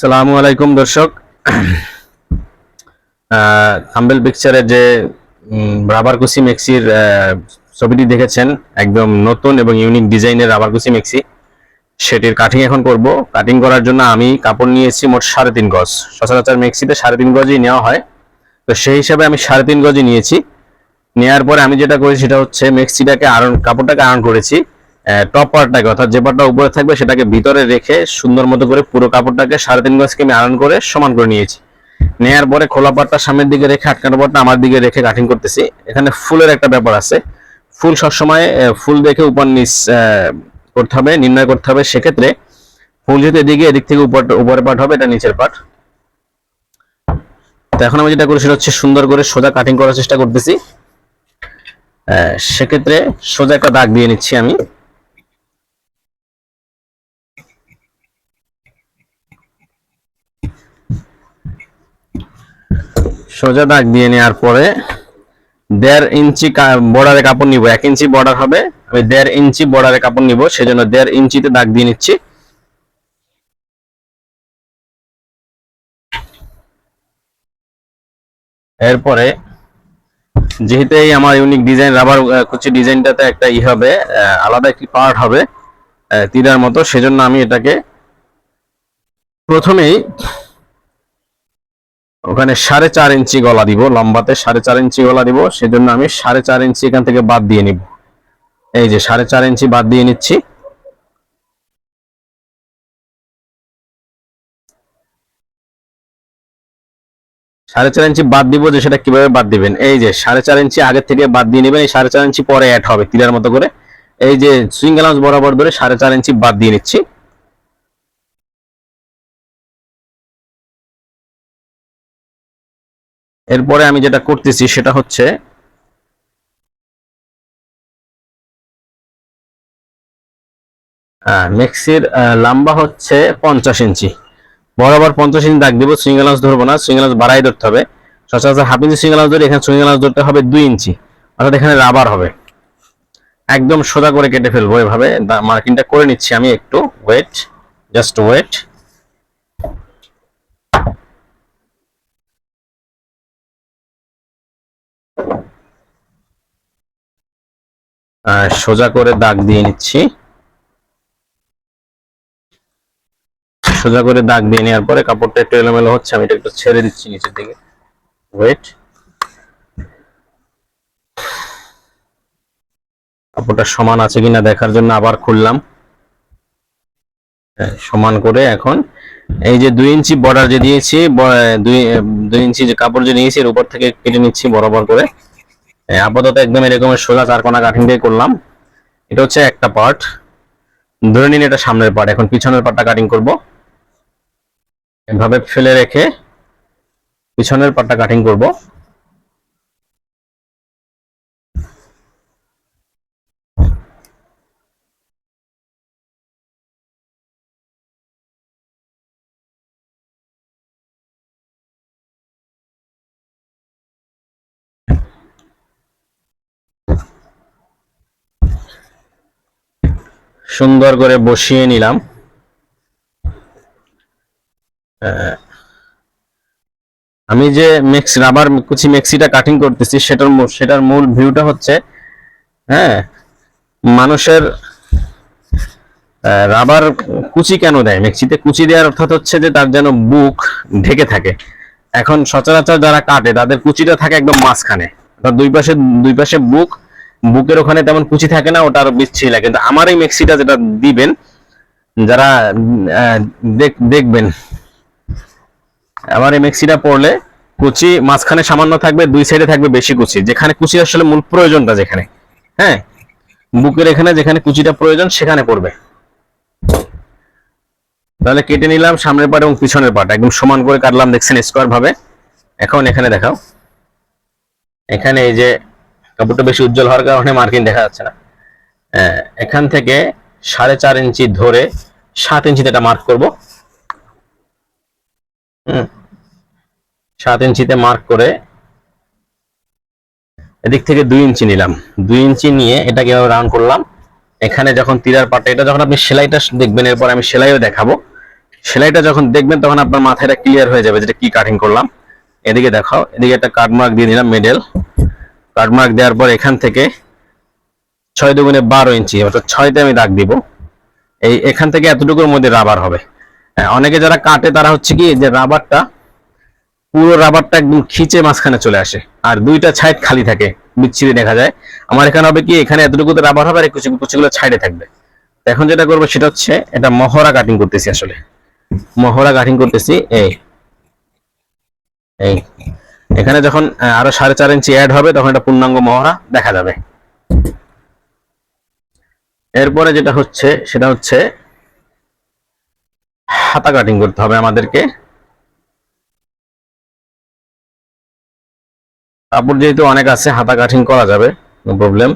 সালামু আলাইকুম দর্শক। থাম্বেল পিকচারের যে রাবার কুসি মেক্সির ছবিটি দেখেছেন, একদম নতুন এবং ইউনিক ডিজাইনের রাবার কুসি মেক্সি সেটির কাটিং এখন করব। কাটিং করার জন্য আমি কাপড় নিয়েছি মোট সাড়ে তিন গজ। সচরাচর মেক্সিতে সাড়ে তিন গজই নেওয়া হয়। তো সেই হিসাবে আমি সাড়ে তিন গজই নিয়েছি। নেওয়ার পরে আমি যেটা করেছি সেটা হচ্ছে মেক্সিটাকে আয়রন কাপড়টাকে আয়রন করেছি। টপ পার্টটাকে, অর্থাৎ যে পার্টটা উপরে থাকবে সেটাকে ভিতরে রেখে সুন্দর মতো করে পুরো কাপড়টাকে সাড়ে তিন গজকে আমি আয়রন করে সমান করে নিয়েছি। নেয়ার পরে খোলা পাটটা সামনের দিকে রেখে আটকানো পাটটা আমার দিকে রেখে কাটিং করতেছি। এখানে ফুলের একটা ব্যাপার আছে। ফুল সবসময় ফুল দেখে উপর নিচ করতে হবে, নির্ণয় করতে হবে। সেক্ষেত্রে ফুল যেহেতু এদিকে, এদিক থেকে উপর, উপরের পাট হবে, এটা নিচের পাট। তো এখন আমি যেটা করি সেটা হচ্ছে সুন্দর করে সোজা কাটিং করার চেষ্টা করতেছি। সেক্ষেত্রে সোজা একটা দাগ দিয়ে নিচ্ছি আমি। সোজা দাগ দিয়ে নেওয়ার পরে দেড় ইঞ্চি বর্ডারে কাপড় নিব। এক ইঞ্চি বর্ডার হবে। আমি দেড় ইঞ্চি বর্ডারে কাপড় নিব। সেজন্য দেড় ইঞ্চিতে দাগ দিয়ে নিচ্ছি। এরপরে যেহেতু এই আমার ইউনিক ডিজাইন রাবার কুচি ডিজাইনটাতে একটা ই হবে আলাদা একটি পার্ট হবে তীরার মতো। সেজন্য আমি এটাকে প্রথমেই ওখানে সাড়ে চার ইঞ্চি গলা দিব, লম্বাতে সাড়ে চার ইঞ্চি গলা দিব, সেজন্য আমি সাড়ে চার ইঞ্চি এখান থেকে বাদ দিয়ে নিব। এই যে সাড়ে চার ইঞ্চি বাদ দিয়ে নিচ্ছি। সাড়ে চার ইঞ্চি বাদ দিব যে সেটা কীভাবে বাদ দিবেন? এই যে সাড়ে চার ইঞ্চি আগে থেকে বাদ দিয়ে নেবেন, এই সাড়ে চার ইঞ্চি পরে অ্যাড হবে তীরের মতো করে। এই যে সুইং গ্লাস বরাবর ধরে সাড়ে চার ইঞ্চি বাদ দিয়ে নিচ্ছি। এরপরে আমি যেটা করতেছি সেটা হচ্ছে মেক্সির লম্বা হচ্ছে পঞ্চাশ ইঞ্চি। বরাবর পঞ্চাশ ইঞ্চি দাগ দিব, সিঙ্গেল আঁচ ধরবো না, সিঙ্গেল আঁচ বাড়াই ধরতে হবে। সচরাচর হাফ ইঞ্চি সিঙ্গেল আঁচ ধরে, এখানে সিঙ্গেল আঁচ ধরতে হবে দুই ইঞ্চি। অর্থাৎ এখানে রাবার হবে। একদম সোজা করে কেটে ফেলব এভাবে। মার্কিংটা করে নিচ্ছি আমি একটু। ওয়েট জাস্ট ওয়েট সোজা করে দাগ দিয়ে নিচ্ছি। সোজা করে দাগ দিয়ে নেওয়ার পরে কাপড়টা একটু এলোমেলো হচ্ছে আমি এটা একটু ছেড়ে দিচ্ছি নিচের দিকে। ওয়েট কাপড়টা সমান আছে কিনা দেখার জন্য আবার খুললাম। হ্যাঁ, সমান করে এখন এই যে দুই ইঞ্চি বর্ডার যে দিয়েছি দুই ইঞ্চি যে কাপড় যে নিয়েছি, এর উপর থেকে কেটে নিচ্ছি বরাবর করে। আপাতত একদম এরকম সোজা চারকোনা কোনা কাঠিং দিয়ে করলাম। এটা হচ্ছে একটা পার্ট। ধরে নিন এটা সামনের পার্ট। এখন পিছনের পার্টটা কাটিং করব। এভাবে ফেলে রেখে পিছনের পার্টটা কাটিং করব। সুন্দর করে বসিয়ে নিলাম। আমি যে মেক্স রাবার কুচি মেক্সিটা কাটিং করতেছি, সেটার সেটার মূল ভিউটা হচ্ছে হ্যাঁ মানুষের রাবার কুচি কেন দেয়? মেক্সিতে কুচি দেওয়ার অর্থাৎ হচ্ছে যে তার যেন বুক ঢেকে থাকে। এখন সচরাচর যারা কাটে, তাদের কুচিটা থাকে একদম মাঝখানে। অর্থাৎ দুই পাশে দুই পাশে বুক বুকের ওখানে তেমন কুচি থাকে না ওটা আরও বিচ্ছিরি লাগে কিন্তু আমার এই মেক্সিটা যেটা দিবেন, যারা দেখ- দেখবেন, আমার এই মেক্সিটা পরলে কুচি মাঝখানে সামান্য থাকবে, দুই সাইডে থাকবে বেশি কুচি। যেখানে কুচি আসলে মূল প্রয়োজনটা যেখানে। হ্যাঁ? বুকের এখানে যেখানে কুচিটা প্রয়োজন, সেখানে পড়বে। তাহলে কেটে নিলাম সামনের পাট এবং পিছনের পাট। একদম সমান করে কাটলাম, দেখছেন স্কোয়ার ভাবে। এখন এখানে দেখাও। এখানে এই যে কাপড়টা বেশি উজ্জ্বল হওয়ার কারণে মার্কিং দেখা যাচ্ছে না। এখান থেকে সাড়ে চার ইঞ্চি ধরে সাত ইঞ্চিতে এটা মার্ক করব। সাত ইঞ্চিতে মার্ক করে এদিক থেকে দুই ইঞ্চি নিলাম। দুই ইঞ্চি নিয়ে এটাকে রাউন্ড করলাম? এখানে যখন তিরার পাটটা, এটা যখন আপনি সেলাইটা দেখবেন, এরপর আমি সেলাইও দেখাবো। সেলাইটা যখন দেখবেন, তখন আপনার মাথাটা ক্লিয়ার হয়ে যাবে যেটা কি কাটিং করলাম। এদিকে দেখাও, এদিকে একটা কাট মার্ক দিয়ে দিলাম মিডল কাট মার্ক দেওয়ার পর এখান থেকে ছয় দুগুণে বারো ইঞ্চি অর্থাৎ ছয়তে আমি দাগ দিব। এই এখান থেকে এতটুকুর মধ্যে রাবার হবে। হ্যাঁ, অনেকে যারা কাটে তারা হচ্ছে কি যে রাবারটা পুরো রাবারটা একদম খিচে মাঝখানে চলে আসে আর দুইটা ছাইড খালি থাকে বিচ্ছিরি দেখা যায়। আমার এখানে হবে কি এখানে এতটুকুতে রাবার হবে আর কুচি কুচিগুলো ছাইডে থাকবে। এখন যেটা করব সেটা হচ্ছে এটা মহড়া কাটিং করতেছি আসলে। মহড়া কাটিং করতেছি এই। এখানে যখন আরও সাড়ে চার ইঞ্চি অ্যাড হবে, তখন এটা পূর্ণাঙ্গ মহড়া দেখা যাবে। এরপরে যেটা হচ্ছে, সেটা হচ্ছে হাতা কাটিং করতে হবে আমাদেরকে। কাপড় যেহেতু অনেক আছে, হাতা কাটিং করা যাবে নো প্রবলেম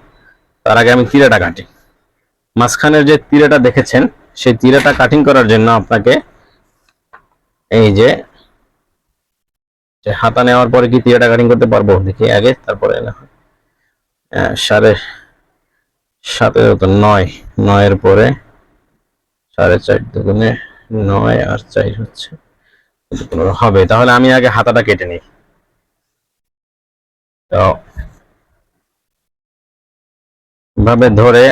তার আগে আমি তিরাটা কাটি মাঝখানের যে তিরাটা দেখেছেন, সেই তিরাটা কাটিং করার জন্য আপনাকে এই যে যে হাতা নেওয়ার পরে কি তিরাটা কাটিং করতে পারব? দেখি, আগে, তারপরে না সাড়ে সাথে তো নয়, নয়ের পরে সাড়ে চার দুগুণে নয় আর চার হচ্ছে হবে, তাহলে আমি আগে হাতাটা কেটে নিই। তো ভাবে ধরে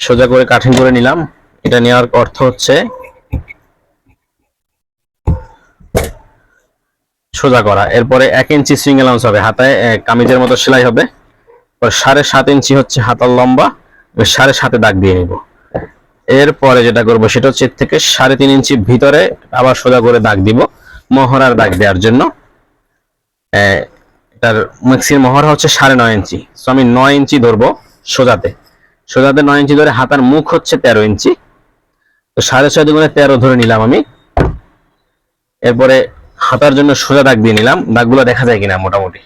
সোজা করে কাঠিং করে নিলাম। এটা নেওয়ার অর্থ হচ্ছে সোজা করা। এরপরে এক ইঞ্চি সুইং অ্যালাউন্স হবে। হাতায় কামিজের মতো সেলাই হবে। সাড়ে সাত ইঞ্চি হচ্ছে হাতার লম্বা। সাড়ে সাতে দাগ দিয়ে নিব। এরপরে যেটা করব সেটা হচ্ছে থেকে সাড়ে তিন ইঞ্চি ভিতরে আবার সোজা করে দাগ দিব মহড়ার দাগ দেওয়ার জন্য। এটার মিক্সির মহড়া হচ্ছে সাড়ে নয় ইঞ্চি। সো আমি নয় ইঞ্চি ধরবো সোজাতে। সোজাতে নয় ইঞ্চি ধরে হাতার মুখ হচ্ছে তেরো ইঞ্চি। তো সাড়ে ছয় দুগুণে তেরো ধরে নিলাম আমি। এরপরে হাতার জন্য সোজা দাগ দিয়ে নিলাম। দাগগুলো দেখা যায় কিনা মোটামুটি।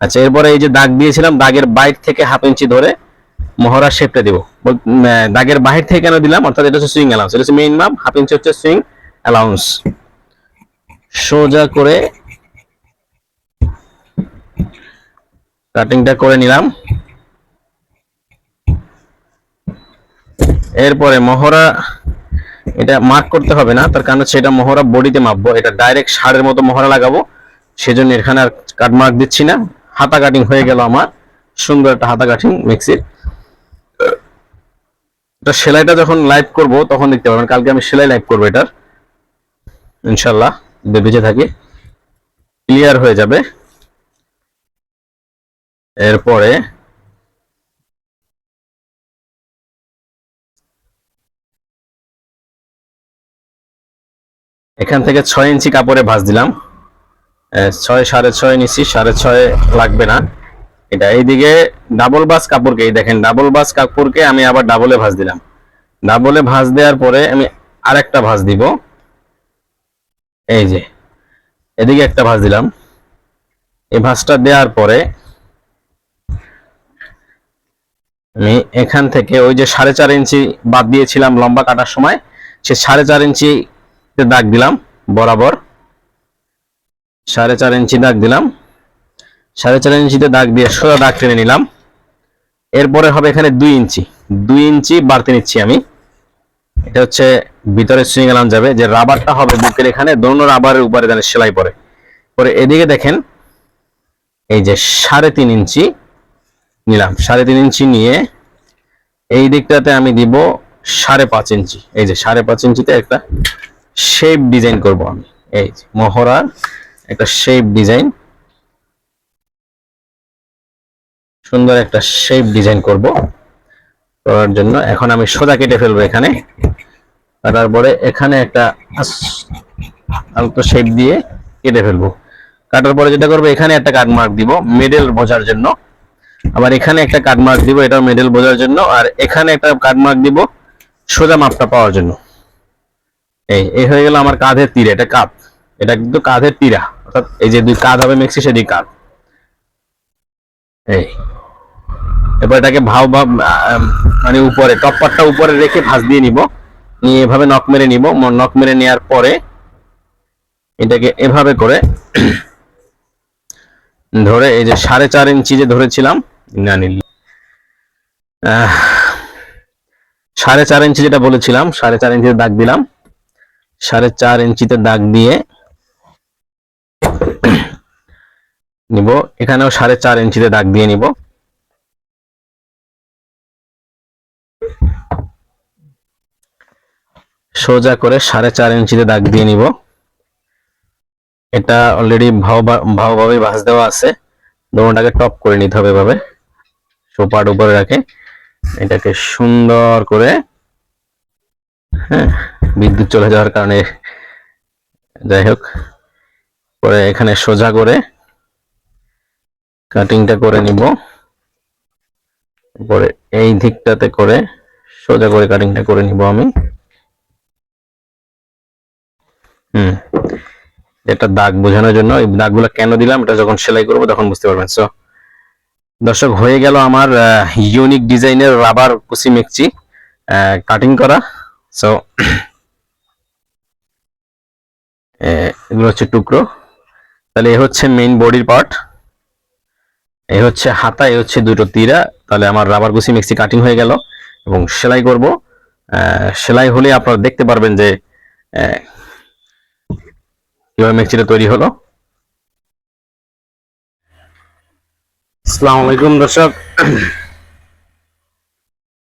আচ্ছা এরপরে এই যে দাগ দিয়েছিলাম, দাগের বাইর থেকে হাফ ইঞ্চি ধরে মহড়া শেপটা দিব। দাগের বাহির থেকে কেন দিলাম? অর্থাৎ এটা হচ্ছে সুইং অ্যালাউন্স এটা হচ্ছে মেইন মাপ হাফ ইঞ্চি হচ্ছে সুইং অ্যালাউন্স সোজা করে কাটিংটা করে নিলাম। এরপরে মহড়া এটা মার্ক করতে হবে না, তার কারণ হচ্ছে এটা মহড়া বডিতে মাপবো, এটা ডাইরেক্ট সারের মতো মহড়া লাগাবো, সেজন্য এখানে আর কাট মার্ক দিচ্ছি না। হাতা কাটিং হয়ে গেল আমার, সুন্দর একটা হাতা কাটিং মিক্সির এটা সেলাইটা যখন লাইভ করব, তখন দেখতে পাবেন কালকে আমি সেলাই লাইভ করব এটার। ইনশাল্লাহ বেঁচে থাকি ক্লিয়ার হয়ে যাবে। এরপরে এখান থেকে ছয় ইঞ্চি কাপড়ে ভাঁজ দিলাম। ছয় সাড়ে ছয় নিচ্ছি সাড়ে ছয় লাগবে না। এটা এইদিকে ডাবল বাস কাপড়কে, এই দেখেন ডাবল বাস কাপড়কে আমি আবার ডাবলে ভাঁজ দিলাম। ডাবলে ভাঁজ দেওয়ার পরে আমি আরেকটা ভাঁজ দিব। এই যে, এদিকে একটা ভাঁজ দিলাম। এই ভাঁজটা দেওয়ার পরে আমি এখান থেকে ওই যে সাড়ে চার ইঞ্চি বাদ দিয়েছিলাম লম্বা কাটার সময়, সে সাড়ে চার ইঞ্চি দাগ দিলাম, বরাবর। সাড়ে চার ইঞ্চি দাগ দিলাম। সাড়ে চার ইঞ্চিতে দাগ দিয়ে সোজা দাগ টেনে নিলাম। এরপরে হবে এখানে দুই ইঞ্চি। দুই ইঞ্চি বাড়তে নিচ্ছি আমি। এটা হচ্ছে ভিতরে সুইং এলাম যাবে। যে রাবারটা হবে বুকের এখানে, দোনো রাবারের উপরে যেন সেলাই পরে পরে এদিকে দেখেন, এই যে সাড়ে তিন ইঞ্চি নিলাম। সাড়ে তিন ইঞ্চি নিয়ে এই দিকটাতে আমি দিব সাড়ে পাঁচ ইঞ্চি। এই যে সাড়ে পাঁচ ইঞ্চিতে একটা শেপ ডিজাইন করব আমি। এই মহড়ার একটা শেপ ডিজাইন সুন্দর একটা শেপ ডিজাইন করব করার জন্য। এখন আমি সোজা কেটে ফেলব এখানে। কাটার পরে এখানে একটা আলতো শেপ দিয়ে কেটে ফেলব। কাটার পরে যেটা করব, এখানে একটা কাট মার্ক দিব মেডেল বোঝার জন্য। আবার এখানে একটা কাট মার্ক দিব এটা মেডেল বোঝার জন্য। আর এখানে একটা কাট মার্ক দিব সোজা মাপটা পাওয়ার জন্য। এই এই হয়ে গেল আমার কাঁধের তীর, এটা কাপ এটা কিন্তু কাঁধের তীরা, অর্থাৎ এই যে দুই কাঁধ হবে মেক্সি সেদিক কাঁধ। এই, এবার এটাকে ভাও ভাব মানে উপরে টপ উপরে রেখে ভাঁজ দিয়ে নিব। নিয়ে এভাবে নক মেরে নিব। নক মেরে নেওয়ার পরে এটাকে এভাবে করে ধরে এই যে সাড়ে চার ইঞ্চি যে ধরেছিলাম, না নিল সাড়ে চার ইঞ্চি যেটা বলেছিলাম, সাড়ে চার ইঞ্চি দাগ দিলাম। সাড়ে চার ইঞ্চিতে দাগ দিয়ে নিব। এখানেও সাড়ে চার ইঞ্চিতে দাগ দিয়ে নিব। সোজা করে সাড়ে চার ইঞ্চিতে দাগ দিয়ে নিব। এটা অলরেডি ভাওভাবে ভাঁজ দেওয়া আছে। দোকানটাকে টপ করে নিতে হবে এভাবে। সোপাট উপরে রাখে। এটাকে সুন্দর করে হ্যাঁ বিদ্যুৎ চলে যাওয়ার কারণে যাই হোক পরে এখানে সোজা করে কাটিংটা করে নিব। পরে এই দিকটাতে করে সোজা করে কাটিংটা করে নিব আমি। হুম, এটা দাগ বোঝানোর জন্য। এই দাগগুলো কেন দিলাম, এটা যখন সেলাই করব তখন বুঝতে পারবেন। সো দর্শক, হয়ে গেল আমার ইউনিক ডিজাইনের রাবার কুচি মেকচি কাটিং করা। সো এগুলো হচ্ছে টুকরো। তাহলে এ হচ্ছে মেইন বডির পার্ট এ হচ্ছে হাতা, এ হচ্ছে দুটো তীরা। তাহলে আমার রাবার কুচি মিক্সি কাটিং হয়ে গেল এবং সেলাই করব। সেলাই হলে আপনারা দেখতে পারবেন যে কীভাবে মিক্সিটা তৈরি হলো। আসসালামু আলাইকুম দর্শক।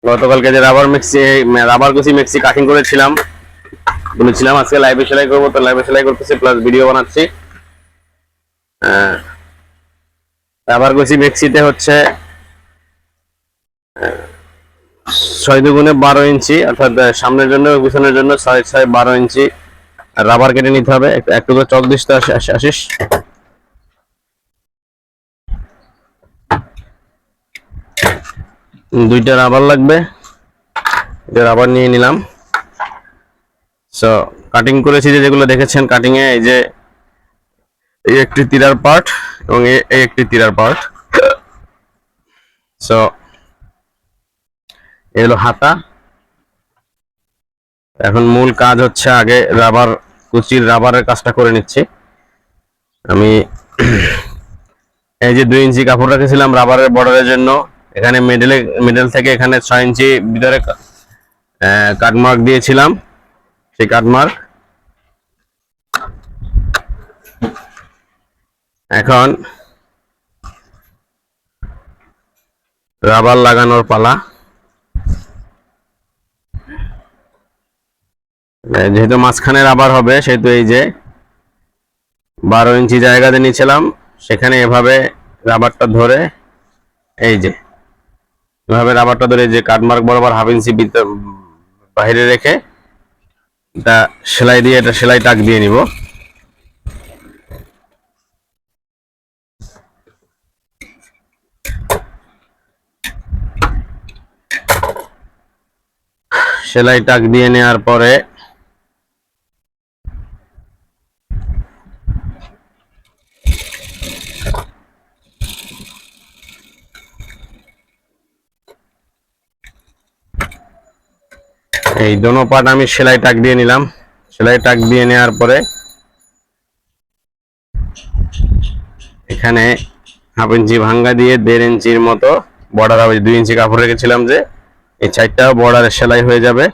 গতকালকে যে রাবার মিক্সি রাবার কুচি মিক্সি কাটিং করেছিলাম বলেছিলাম আজকে লাইভে সেলাই করব, তো লাইভে সেলাই করতেছি প্লাস ভিডিও বানাচ্ছি। রাবার কুচি মেক্সিতে হচ্ছে ছয় দুগুণে বারো ইঞ্চি, অর্থাৎ সামনের জন্য পিছনের জন্য ছয় ছয় বারো ইঞ্চি রাবার কেটে নিতে হবে। একটু- করে চক দিস আশিস। দুইটা রাবার লাগবে। রাবার নিয়ে নিলাম। সো কাটিং করেছি যে যেগুলো দেখেছেন কাটিং এ এই যে, এই একটি তিরার পার্ট এবং এই একটি তিরার পার্ট সো এই হলো হাতা। এখন মূল কাজ হচ্ছে আগে রাবার কুচির রাবারের কাজটা করে নিচ্ছি। আমি এই যে দুই ইঞ্চি কাপড় রেখেছিলাম রাবারের বর্ডারের জন্য। এখানে মিডলে মিডল থেকে এখানে ছয় ইঞ্চি ভিতরে কাটমার্ক দিয়েছিলাম। সেই কাটমার্ক এখন রাবার লাগানোর পালা। যেহেতু মাঝখানে রাবার হবে, সেহেতু এই যে বারো ইঞ্চি জায়গাতে নিয়েছিলাম, সেখানে এভাবে রাবারটা ধরে, এই যে এভাবে রাবারটা ধরে যে কাটমার্ক বরাবর হাফ ইঞ্চি বাইরে রেখে এটা সেলাই দিয়ে এটা সেলাই টাক দিয়ে নিব। সেলাই টাক দিয়ে নেওয়ার পরে এই দোনো পার্ট আমি সেলাই টাক দিয়ে নিলাম। সেলাই টাক দিয়ে নেওয়ার পরে এখানে হাফ ইঞ্চি ভাঙ্গা দিয়ে দেড় ইঞ্চির মতো বর্ডার হবে দুই ইঞ্চি কাপড় রেখেছিলাম যে এই চারটাও বর্ডারের সেলাই হয়ে যাবে।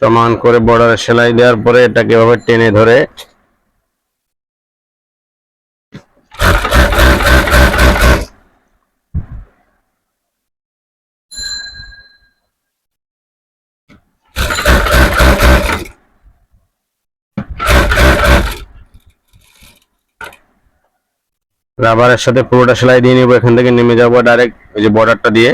সমান করে বর্ডারে সেলাই দেওয়ার পরে এটাকে এভাবে টেনে ধরে রাবারের সাথে পুরোটা সেলাই দিয়ে নিব, এখান থেকে নেমে যাব ডাইরেক্ট ওই যে বর্ডারটা দিয়ে।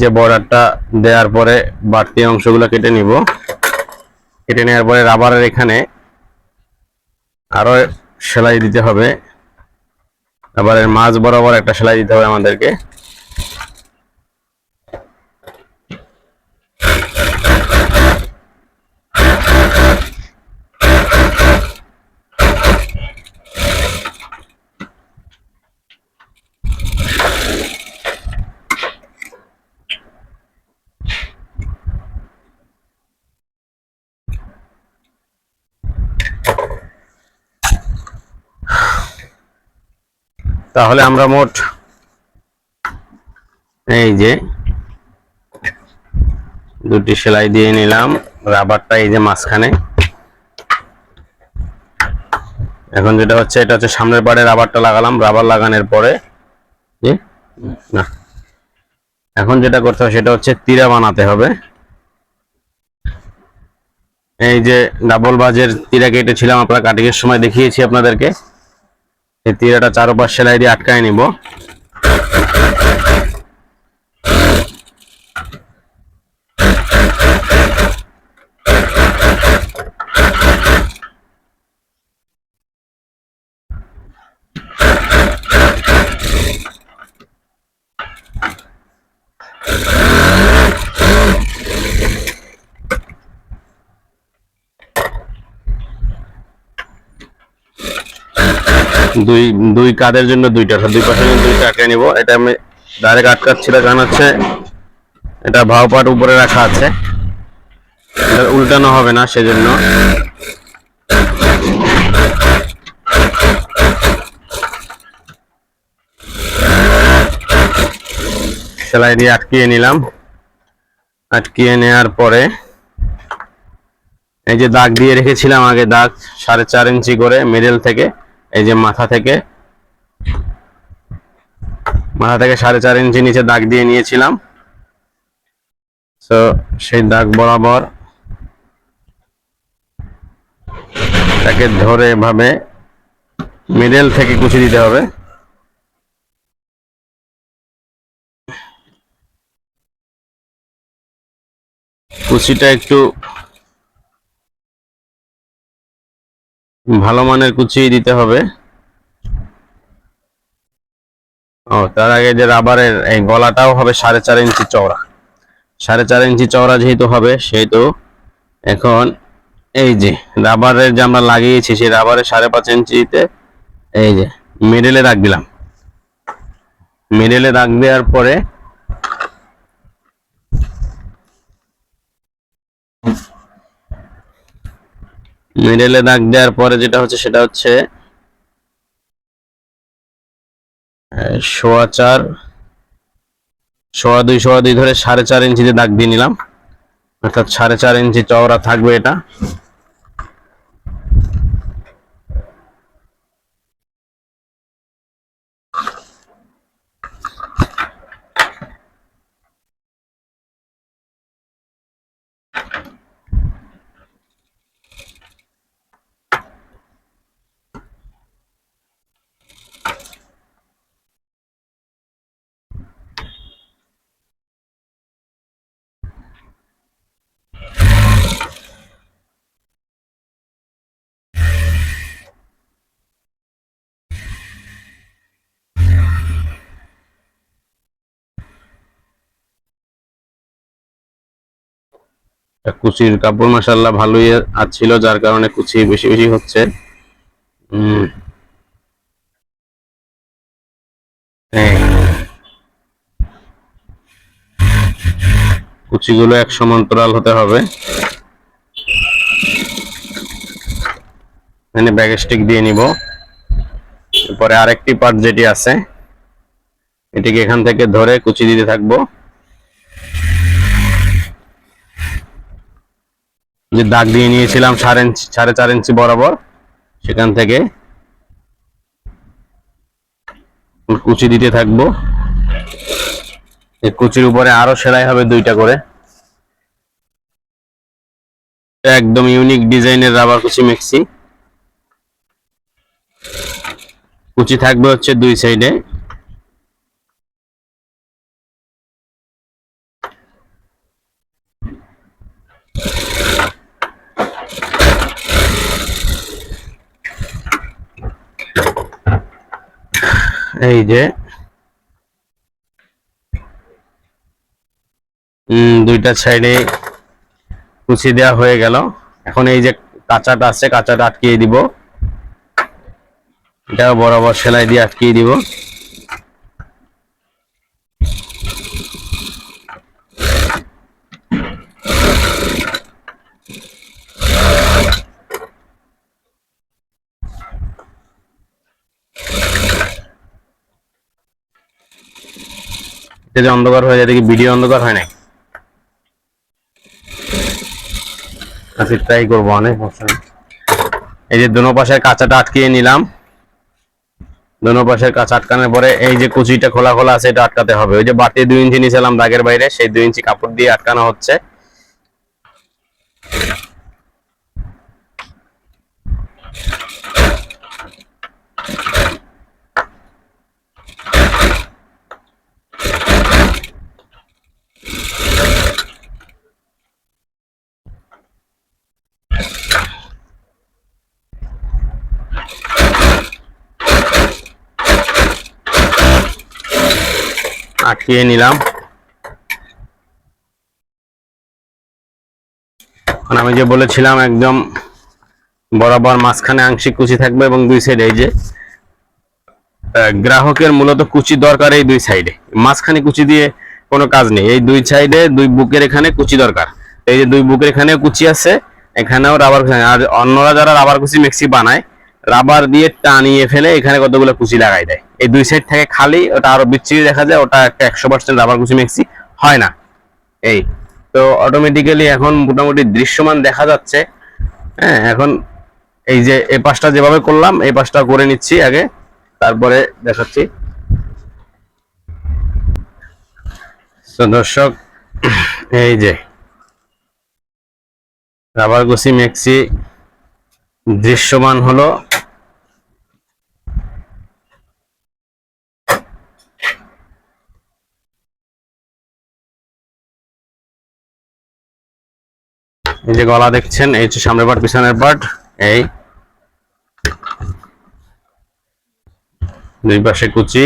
যে বর্ডারটা দেওয়ার পরে বাড়তি অংশগুলো কেটে নিব। কেটে নেওয়ার পরে রাবারের এখানে আরও সেলাই দিতে হবে। রাবারের মাছ বরাবর একটা সেলাই দিতে হবে আমাদেরকে। তাহলে আমরা মোট এই যে দুটি সেলাই দিয়ে নিলাম, রাবারটা এই যে মাঝখানে। এখন যেটা হচ্ছে, এটা হচ্ছে সামনের পাড়ে রাবারটা লাগালাম, রাবার লাগানোর পরে না। এখন যেটা করতে হবে, সেটা হচ্ছে তীরা বানাতে হবে। এই যে ডাবল বাজের তীরা কেটেছিলাম, আপনারা কাটিং এর সময় দেখিয়েছি আপনাদেরকে। এই তীরাটা চারোপাশ সেলাই দিয়ে আটকায় নিব। দুই দুই কাদের জন্য দুইটা দুই জন্য দুইটা আটকে নিব। এটা আমি ডাইরেক্ট আটকাচ্ছি কারণ হচ্ছে, এটা ভাও পাট উপরে রাখা আছে। এটা উল্টানো হবে না, সেজন্য। সেলাই দিয়ে আটকিয়ে নিলাম। আটকিয়ে নেওয়ার পরে এই যে দাগ দিয়ে রেখেছিলাম আগে দাগ, সাড়ে চার ইঞ্চি করে মিডল থেকে। এই যে মাথা থেকে মাথা থেকে সাড়ে চার ইঞ্চি নিচে দাগ দিয়ে নিয়েছিলাম। তো সেই দাগ বরাবর তাকে ধরে এভাবে মিডল থেকে কুচি দিতে হবে। কুচিটা একটু ভালো মানের কুচি দিতে হবে। ও, তার আগে যে রাবারের এই গলাটাও হবে সাড়ে চার ইঞ্চি চওড়া। সাড়ে চার ইঞ্চি চওড়া যেহেতু হবে, সেহেতু এখন এই যে রাবারের যে আমরা লাগিয়েছি, সেই রাবারের সাড়ে পাঁচ ইঞ্চিতে এই যে মিডলে রাখ দিলাম মিডলে রাখ দেওয়ার পরে মিডলে দাগ দেওয়ার পরে যেটা হচ্ছে সেটা হচ্ছে সোয়া চার, সোয়া দুই সোয়া দুই ধরে সাড়ে চার ইঞ্চিতে দাগ দিয়ে নিলাম। অর্থাৎ সাড়ে চার ইঞ্চি চওড়া থাকবে এটা। কুচির কাপড় মাসাল্লাহ ভালোই ছিল যার কারণে কুচি বেশি বেশি হচ্ছে। কুচিগুলো এক সমান্তরাল হতে হবে। এখানে ব্যাগ স্টিক দিয়ে নিব। এরপরে আরেকটি পার্ট যেটি আছে, এটিকে এখান থেকে ধরে কুচি দিতে থাকব। যে দাগ দিয়ে নিয়েছিলাম সাড়ে ইঞ্চি, সাড়ে চার ইঞ্চি বরাবর, সেখান থেকে কুচি দিতে থাকব। কুচির উপরে আরও সেলাই হবে দুইটা করে। একদম ইউনিক ডিজাইনের রাবার কুচি মেক্সি। কুচি থাকবে হচ্ছে দুই সাইডে। এই যে দুইটা সাইডে কুচি দেওয়া হয়ে গেল। এখন এই যে কাঁচাটা আছে, কাঁচাটা আটকিয়ে দিব। এটা বরাবর সেলাই দিয়ে আটকিয়ে দিব। এটা যে অন্ধকার হয়ে যায়, দেখি ভিডিও অন্ধকার হয় নাই আচ্ছা ট্রাই করব, অনেক এই যে দুনো পাশের কাঁচাটা আটকিয়ে নিলাম। দুনো পাশের কাঁচা আটকানোর পরে এই যে কুচিটা খোলা খোলা আছে, এটা আটকাতে হবে। ওই যে বাটি দুই ইঞ্চি নিয়েছিলাম দাগের বাইরে, সেই দুই ইঞ্চি কাপড় দিয়ে আটকানো হচ্ছে। আটকিয়ে নিলাম। এখন আমি যে বলেছিলাম, একদম বরাবর মাঝখানে আংশিক কুচি থাকবে এবং দুই সাইডে এই যে গ্রাহকের মূলত কুচি দরকার এই দুই সাইডে মাঝখানে কুচি দিয়ে কোনো কাজ নেই। এই দুই সাইডে দুই বুকের এখানে কুচি দরকার। এই যে দুই বুকের এখানে কুচি আছে, এখানেও রাবার আর অন্যরা যারা রাবার কুচি মেক্সি বানায় রাবার দিয়ে টানিয়ে ফেলে এখানে কতগুলো কুচি লাগাই দেয়। এই দুই সাইড থেকে খালি ওটা আরও বিচ্ছিরি দেখা যায়, ওটা একটা একশো পার্সেন্ট রাবার কুচি মেক্সি হয় না। এই, তো অটোমেটিক্যালি এখন মোটামুটি দৃশ্যমান দেখা যাচ্ছে। হ্যাঁ এখন এই যে এই পাশটা যেভাবে করলাম, এই পাশটা করে নিচ্ছি আগে, তারপরে দেখাচ্ছি। দর্শক, এই যে রাবার গুছি মেক্সি দৃশ্যমান হলো এই যে গলা দেখছেন, এই হচ্ছে সামনের পাট, পিছনের পাট, এই দুই পাশে কুচি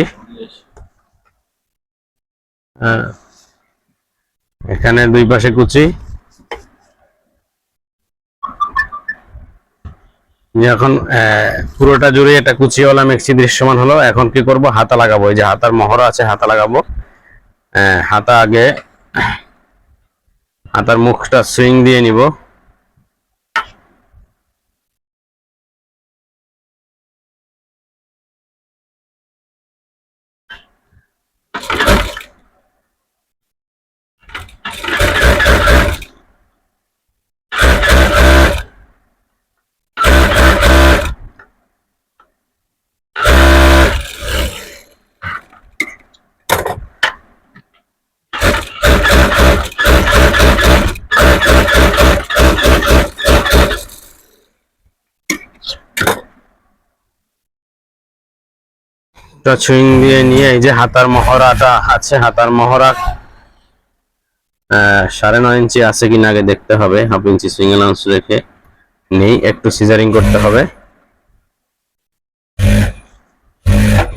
হ্যাঁ। এখানে দুই পাশে কুচি যে এখন আহ, পুরোটা জুড়ে এটা কুচিওয়ালা মেক্সি দৃশ্যমান হলো। এখন কি করব? হাতা লাগাবো। এই যে হাতার মহড়া আছে হাতা লাগাবো। হাতা আগে হাতার মুখটা সুইং দিয়ে নিব। টা সুইং দিয়ে নিয়ে এই যে হাতার মহড়াটা আছে, হাতার মহড়া। সাড়ে নয় ইঞ্চি আছে কিনা আগে দেখতে হবে, হাফ ইঞ্চি সুইং অ্যালাউন্স রেখে নেই, একটু সিজারিং করতে হবে।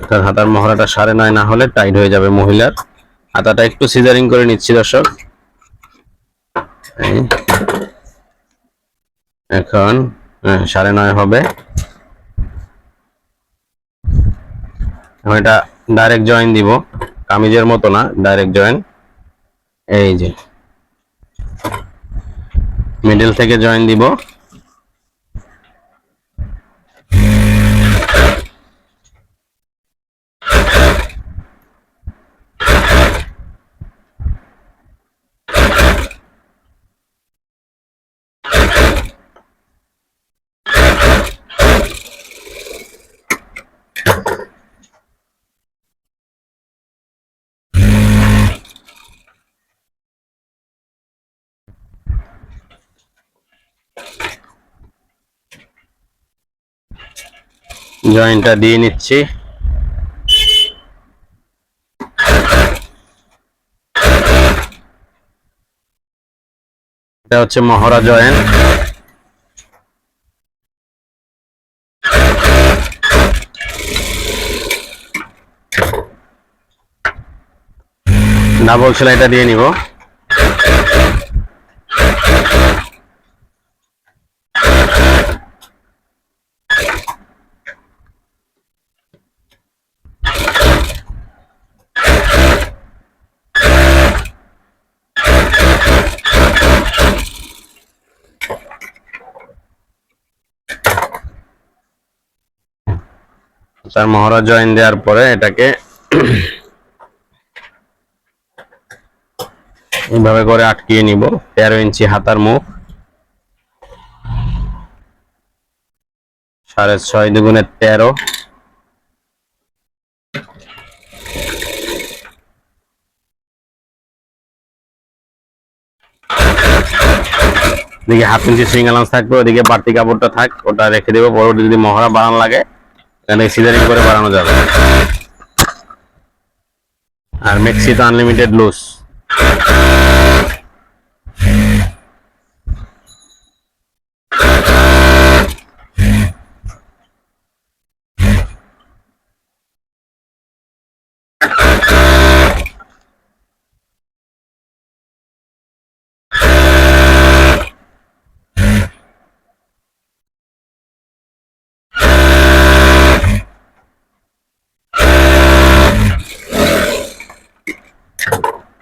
কারণ হাতার মহড়াটা সাড়ে নয় না হলে টাইট হয়ে যাবে মহিলার। হাতাটা একটু সিজারিং করে নিচ্ছি দর্শক। এখন সাড়ে নয় হবে। এখন এটা ডাইরেক্ট জয়েন দিব। কামিজের মতো না ডাইরেক্ট জয়েন এই যে। মিডল থেকে জয়েন দিব। জয়েন্টটা দিয়ে নিচ্ছি। এটা হচ্ছে মহড়া জয়েন্ট ডাবল সেলাইটা দিয়ে নিব। তার মহড়া জয়েন দেওয়ার পরে এটাকে এইভাবে করে আটকিয়ে নিব। তেরো ইঞ্চি হাতার মুখ। সাড়ে ছয় দুগুণের তেরো। এদিকে হাফ ইঞ্চি অ্যালাউন্স থাকবে, ওদিকে বাড়তি কাপড়টা থাক, ওটা রেখে দেবো। পরবর্তী যদি মহড়া বাড়ানো লাগে এখানে সিজারিং করে বাড়ানো যাবে? আর মেক্সি তো আনলিমিটেড লুজ।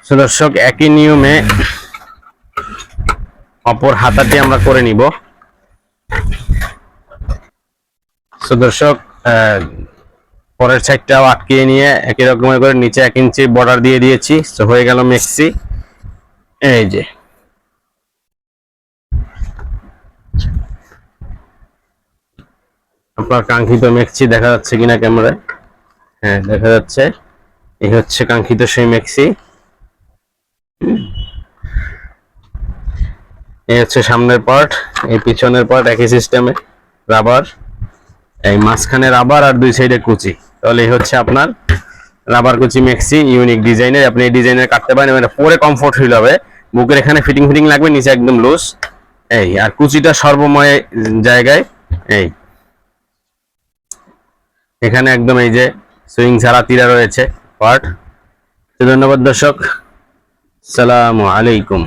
দর্শক একই নিয়মে অপর হাতাটি আমরা করে নিব। তো দর্শক পরের সাইডটাও আটকিয়ে নিয়ে একই রকমের করে নিচে এক ইঞ্চি বর্ডার দিয়ে দিয়েছি। তো হয়ে গেল মেক্সি এই যে। আপনার কাঙ্ক্ষিত মেক্সি দেখা যাচ্ছে কিনা ক্যামেরায়? হ্যাঁ দেখা যাচ্ছে। এই হচ্ছে কাঙ্ক্ষিত সেই মেক্সি এই হচ্ছে সামনের পার্ট এই পিছনের পার্ট একই সিস্টেমে রাবার এই মাঝখানে রাবার আর দুই সাইডে কুচি। তাহলে এই হচ্ছে আপনার রাবার কুচি মেক্সি ইউনিক ডিজাইনের আপনি এই ডিজাইনের কাটতে পারেন মানে পরে কমফোর্ট ফিল হবে। বুকের এখানে ফিটিং ফিটিং লাগবে, নিচে একদম লুজ এই, আর কুচিটা সর্বময় জায়গায়, এই। এখানে একদম এই যে সুইং ছাড়া তীরা রয়েছে পার্ট ধন্যবাদ দর্শক। সালামু আলাইকুম।